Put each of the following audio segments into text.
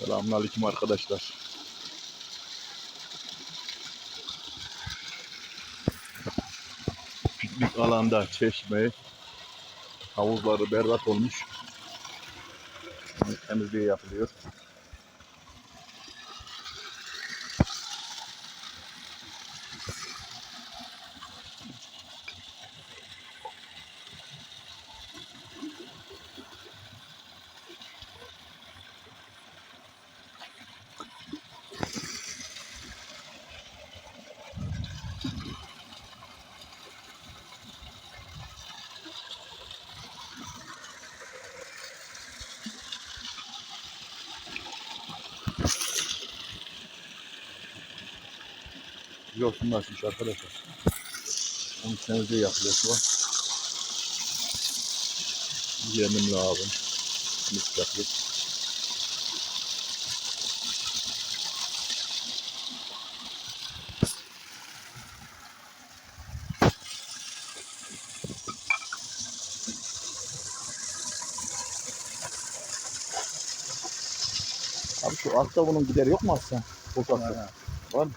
Selamünaleyküm arkadaşlar. Piknik alanda çeşme, havuzları berbat olmuş. Temizliği yapılıyor. Yosunlaşmış arkadaşlar. Onun temizliği yapılıyor şu an. Yemim lazım. Mis yapıyor. Abi şu altta bunun gideri yok mu aslında? Sokakta. Var mı?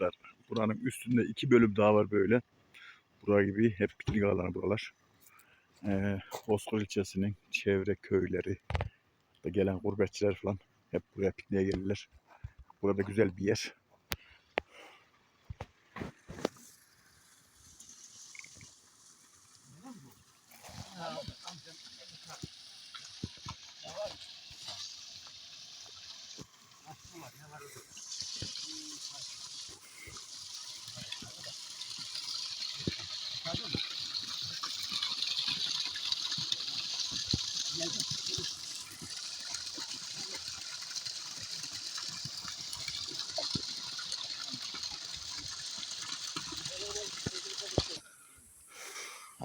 Arkadaşlar buranın üstünde iki bölüm daha var böyle. Bura gibi hep piknik alanı buralar. Ee, Bozkır ilçesinin çevre köyleri, da gelen gurbetçiler falan hep buraya pikniğe gelirler. Burada güzel bir yer.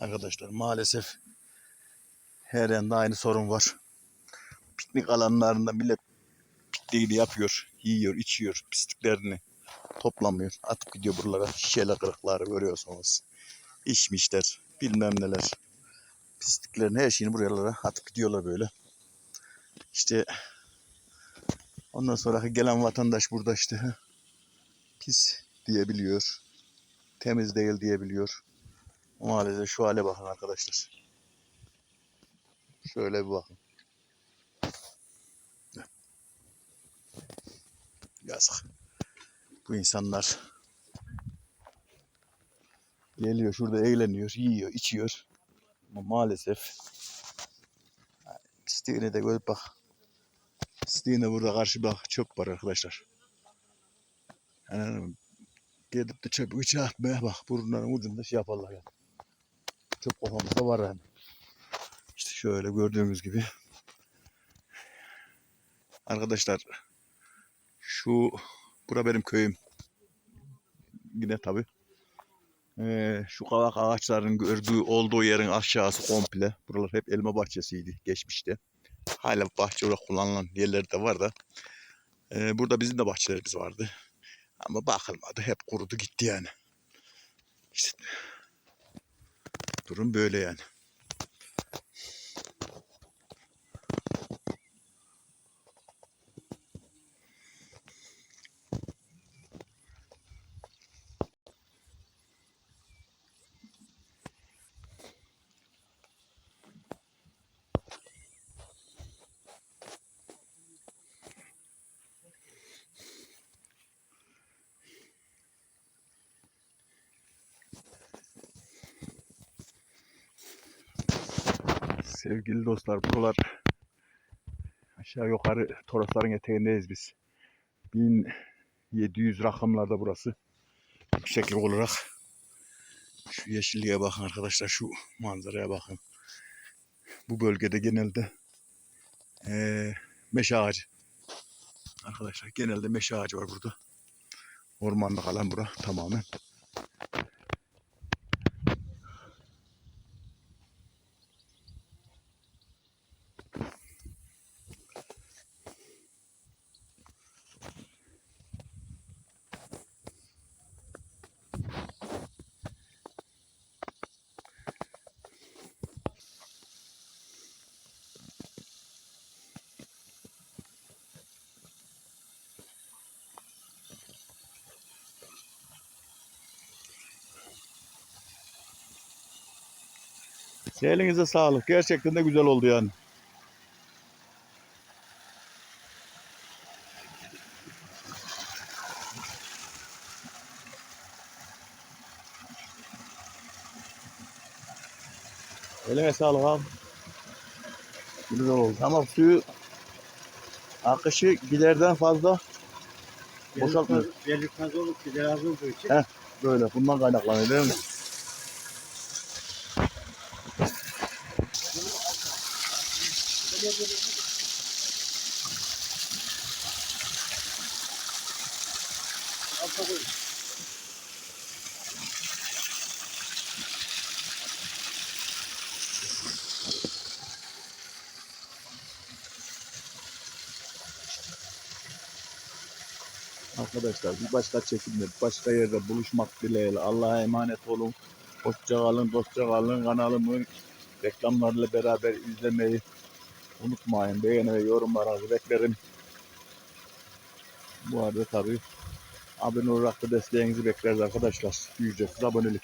Arkadaşlar maalesef her yanda aynı sorun var. Piknik alanlarında millet pikniğini yapıyor, yiyor, içiyor, pisliklerini toplamıyor. Atıp gidiyor buralara. Şişeler kırıkları görüyorsunuz. İçmişler, bilmem neler. Pisliklerin her şeyini buralara atıp gidiyorlar böyle. İşte ondan sonra gelen vatandaş burada işte pis diyebiliyor. Temiz değil diyebiliyor. Maalesef şu hale bakın arkadaşlar. Şöyle bir bakın. Yazık. Bu insanlar geliyor şurada eğleniyor, yiyor, içiyor. Ama maalesef pisliğine de görüp bak. Pisliğine burada karşı bak çöp var arkadaşlar. Yani gelip de çöp içe atmaya bak burunların ucunda şey yaparlar yani. Çöp kafamızda var yani. İşte şöyle gördüğünüz gibi. Arkadaşlar şu bura benim köyüm. Yine tabi. Ee, şu kavak ağaçlarının gördüğü olduğu yerin aşağısı komple. Buralar hep elma bahçesiydi geçmişte. Hala bahçe olarak kullanılan yerleri de var da. Ee, burada bizim de bahçelerimiz vardı. Ama bakılmadı. Hep kurudu gitti yani. İşte durum böyle yani. Sevgili dostlar buralar aşağı yukarı Torosların eteğindeyiz biz. 1700 rakımlarda burası. Yükseklik olarak. Şu yeşilliğe bakın arkadaşlar şu manzaraya bakın. Bu bölgede genelde eee meşe ağacı. Arkadaşlar genelde meşe ağacı var burada. Ormanda kalan bura tamamen. Elinize sağlık. Gerçekten de güzel oldu yani. Eline sağlık abi. Güzel oldu. Ama suyu akışı giderden fazla boşaltmıyor. Belirtmez olup de az olduğu için. Heh. Böyle bundan kaynaklanıyor değil mi? Arkadaşlar bir başka çekimde, başka yerde buluşmak dileğiyle. Allah'a emanet olun. Hoşça kalın, dostça kalın. Kanalımı reklamlarla beraber izlemeyi unutmayın. Beğeni ve yorumlarınızı beklerim. Bu arada tabii abone olarak da desteğinizi bekleriz arkadaşlar. Ücretsiz abonelik.